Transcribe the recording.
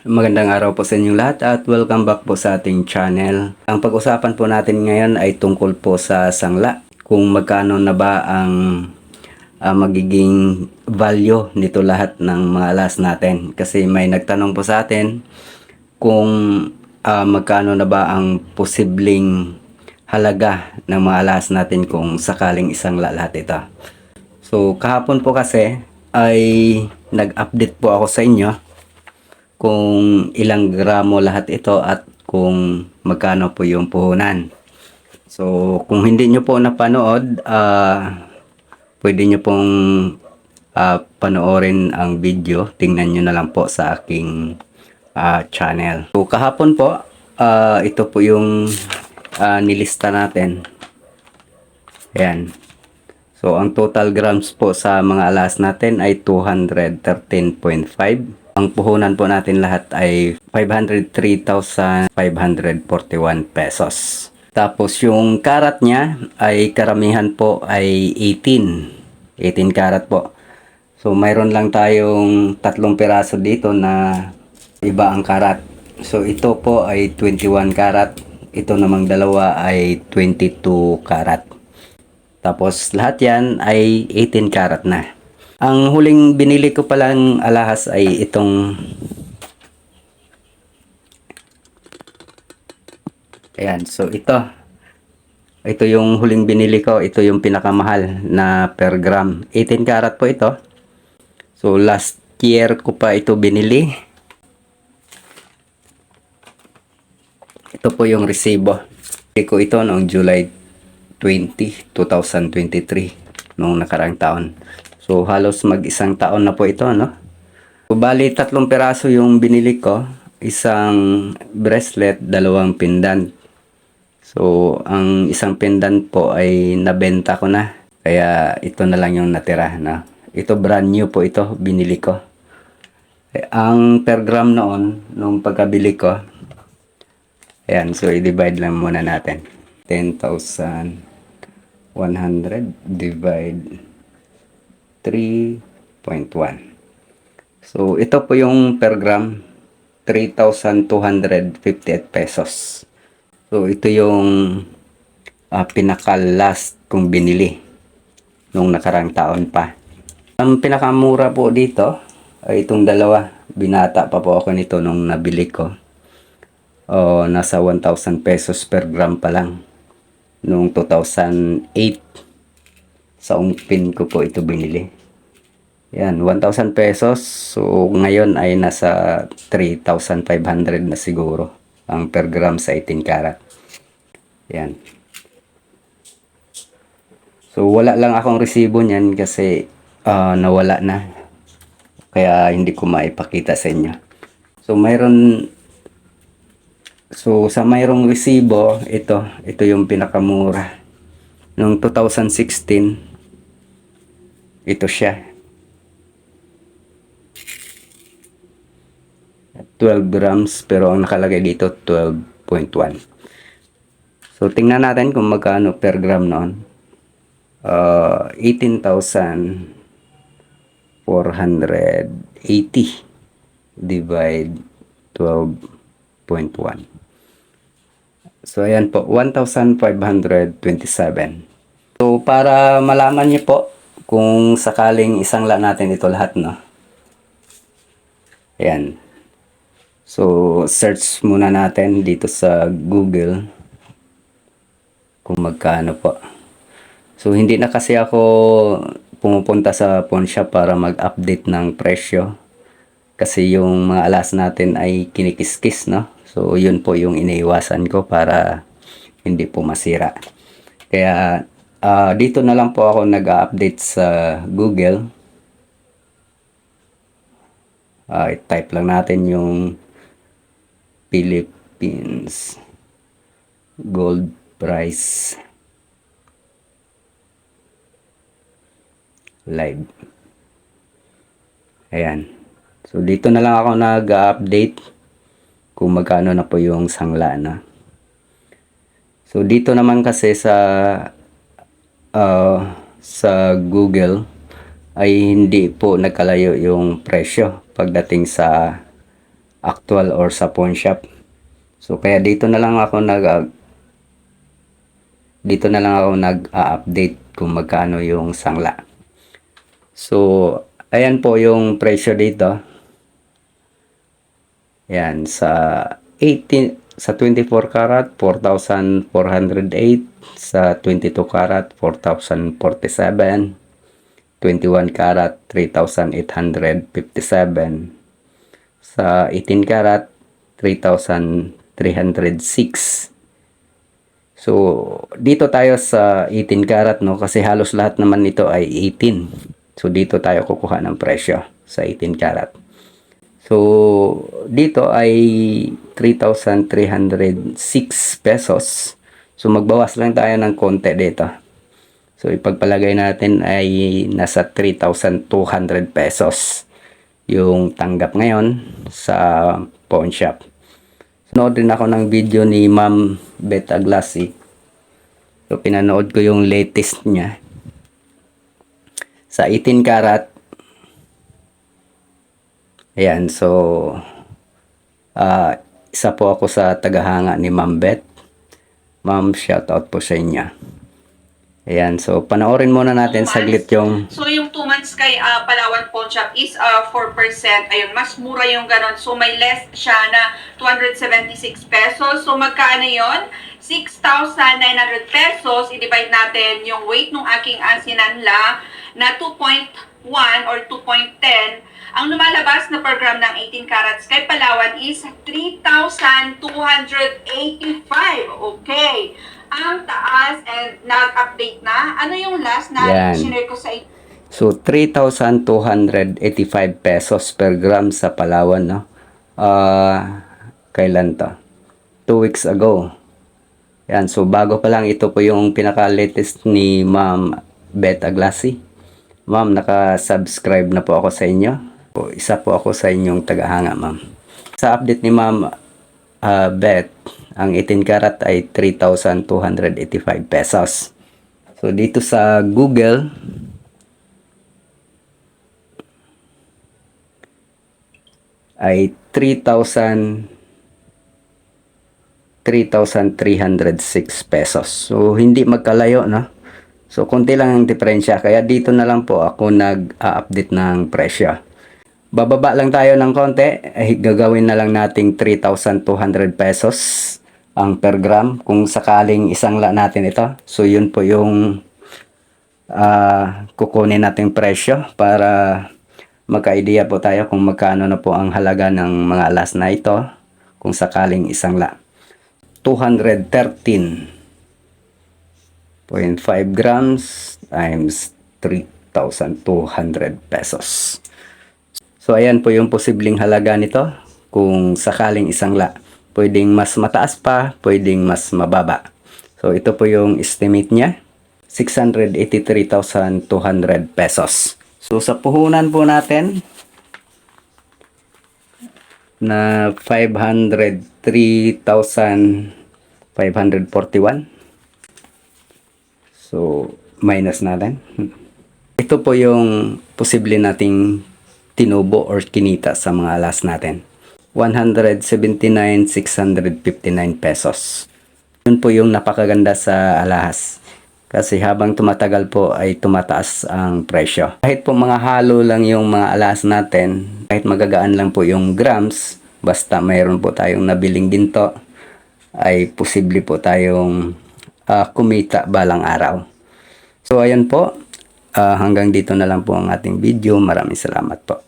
Magandang araw po sa inyong lahat at welcome back po sa ating channel. Ang pag-usapan po natin ngayon ay tungkol po sa sangla. Kung magkano na ba ang ah, magiging value nito lahat ng mga alas natin. Kasi may nagtanong po sa atin kung ah, magkano na ba ang posibleng halaga ng mga alas natin kung sakaling isang lahat ito. So kahapon po kasi ay nag-update po ako sa inyo kung ilang gramo lahat ito at kung magkano po yung puhunan. So kung hindi nyo po napanood, ah pwede nyo pong ah, panoorin ang video. Tingnan nyo na lang po sa aking ah, channel. So kahapon po, ah, ito po yung ah, nilista natin. Ayan. So, ang total grams po sa mga alas natin ay 213.5. Ang puhunan po natin lahat ay 503,541 pesos. Tapos yung karat niya ay karamihan po ay 18. 18 karat po. So, mayroon lang tayong tatlong piraso dito na iba ang karat. So, ito po ay 21 karat. Ito namang dalawa ay 22 karat. Tapos lahat yan ay 18 karat na. Ang huling binili ko palang alahas ay itong Ayan, so ito. Ito yung huling binili ko. Ito yung pinakamahal na per gram. 18 karat po ito. So last year ko pa ito binili. Ito po yung resibo. Bili ko ito noong July 20, 2023 noong nakarang taon. So halos mag-isang taon na po ito, no? So, bali tatlong peraso yung binili ko, isang bracelet, dalawang pendant. So ang isang pendant po ay nabenta ko na. Kaya ito na lang yung natira, no? Ito brand new po ito, binili ko. Eh, ang per gram noon, nung pagkabili ko, ayan, so i-divide lang muna natin. 10,100 divide 3.1. So, ito po yung per gram, 3,258 pesos. So, ito yung ah, pinaka-last kong binili nung nakarang taon pa. Ang pinakamura po dito ay itong dalawa. Binata pa po ako nito nung nabili ko. O, nasa 1,000 pesos per gram pa lang noong 2008 sa umpin ko po ito binili. Yan, 1,000 pesos. So, ngayon ay nasa 3,500 na siguro ang per gram sa 18 karat. Yan. So, wala lang akong resibo niyan kasi ah, nawala na. Kaya hindi ko maipakita sa inyo. So, mayroon So, sa mayroong resibo, ito, ito yung pinakamura. Noong 2016, ito siya. 12 grams, pero ang nakalagay dito, 12.1. So, tingnan natin kung magkano per gram noon. Uh, 18,480 divide 12.1. So, ayan po, 1,527. So, para malaman niyo po kung sakaling isang la natin ito lahat, no? Ayan. So, search muna natin dito sa Google kung magkano po. So, hindi na kasi ako pumupunta sa pawn shop para mag-update ng presyo. Kasi yung mga alas natin ay kinikiskis, no? So, yun po yung iniiwasan ko para hindi po masira. Kaya, ah, dito na lang po ako nag-update sa Google. Ah, i-type lang natin yung Philippines gold price live. Ayan. So, dito na lang ako nag-update kung magkano na po yung sangla na. So, dito naman kasi sa uh, sa Google ay hindi po nagkalayo yung presyo pagdating sa actual or sa pawn shop. So kaya dito na lang ako nag ah, dito na lang ako nag-update kung magkano yung sangla. So ayan po yung presyo dito. Yan sa 18 sa 24 karat 4,408 sa 22 karat 4,047 21 karat 3,857 sa 18 karat 3,306 So dito tayo sa 18 karat no? Kasi halos lahat naman nito ay 18 So dito tayo kukuha ng presyo sa 18 karat. So, dito ay 3,306 pesos. So, magbawas lang tayo ng konti dito. So, ipagpalagay natin ay nasa 3,200 pesos yung tanggap ngayon sa pawn shop. Nood din ako ng video ni Ma'am Beta Glassy. So, pinanood ko yung latest niya. Sa 18 karat, Ayan, so ah isa po ako sa tagahanga ni Ma'am Beth. Ma'am, shout out po sa inyo. Ayan, so panoorin muna natin Two saglit yung So, yung 2 months kay ah, Palawan Pawn Shop is ah, 4%. Ayun, mas mura yung ganon. So, may less siya na 276 pesos. So, magkano yon 6,900 pesos. I-divide natin yung weight ng aking asinanla na 2.1 or 2.10. Ang lumalabas na per gram ng 18 carats kay Palawan is 3,285. Okay. Ang taas and nag-update na. Ano yung last na Yan. sinare ko sa inyo? So, 3,285 pesos per gram sa Palawan, no? Ah, kailan to? Two weeks ago. Yan, so bago pa lang ito po yung pinaka-latest ni Ma'am Beta Glassy. Ma'am, naka-subscribe na po ako sa inyo. Po, isa po ako sa inyong tagahanga, ma'am. Sa update ni Ma'am ah, Beth, ang 18 karat ay 3,285 pesos. So, dito sa Google, ay 3,000 3,306 pesos. So, hindi magkalayo, no? So, konti lang ang diferensya. Kaya dito na lang po ako nag-update ng presyo. Bababa lang tayo ng konti. Eh, gagawin na lang nating 3,200 pesos ang per gram kung sakaling isang la natin ito. So, yun po yung ah, kukunin nating presyo para magka-idea po tayo kung magkano na po ang halaga ng mga alas na ito kung sakaling isang la. 213.5 grams times 3,200 pesos. So, ayan po yung posibleng halaga nito kung sakaling isang la. Pwedeng mas mataas pa, pwedeng mas mababa. So, ito po yung estimate niya. 683,200 pesos. So, sa puhunan po natin, na 503,541. So, minus natin. Ito po yung posible nating tinubo or kinita sa mga alas natin. 179,659 pesos. Yun po yung napakaganda sa alahas. Kasi habang tumatagal po ay tumataas ang presyo. Kahit po mga halo lang yung mga alas natin, kahit magagaan lang po yung grams, basta mayroon po tayong nabiling ginto, ay posible po tayong ah, kumita balang araw. So ayan po, Ah, hanggang dito na lang po ang ating video. Maraming salamat po.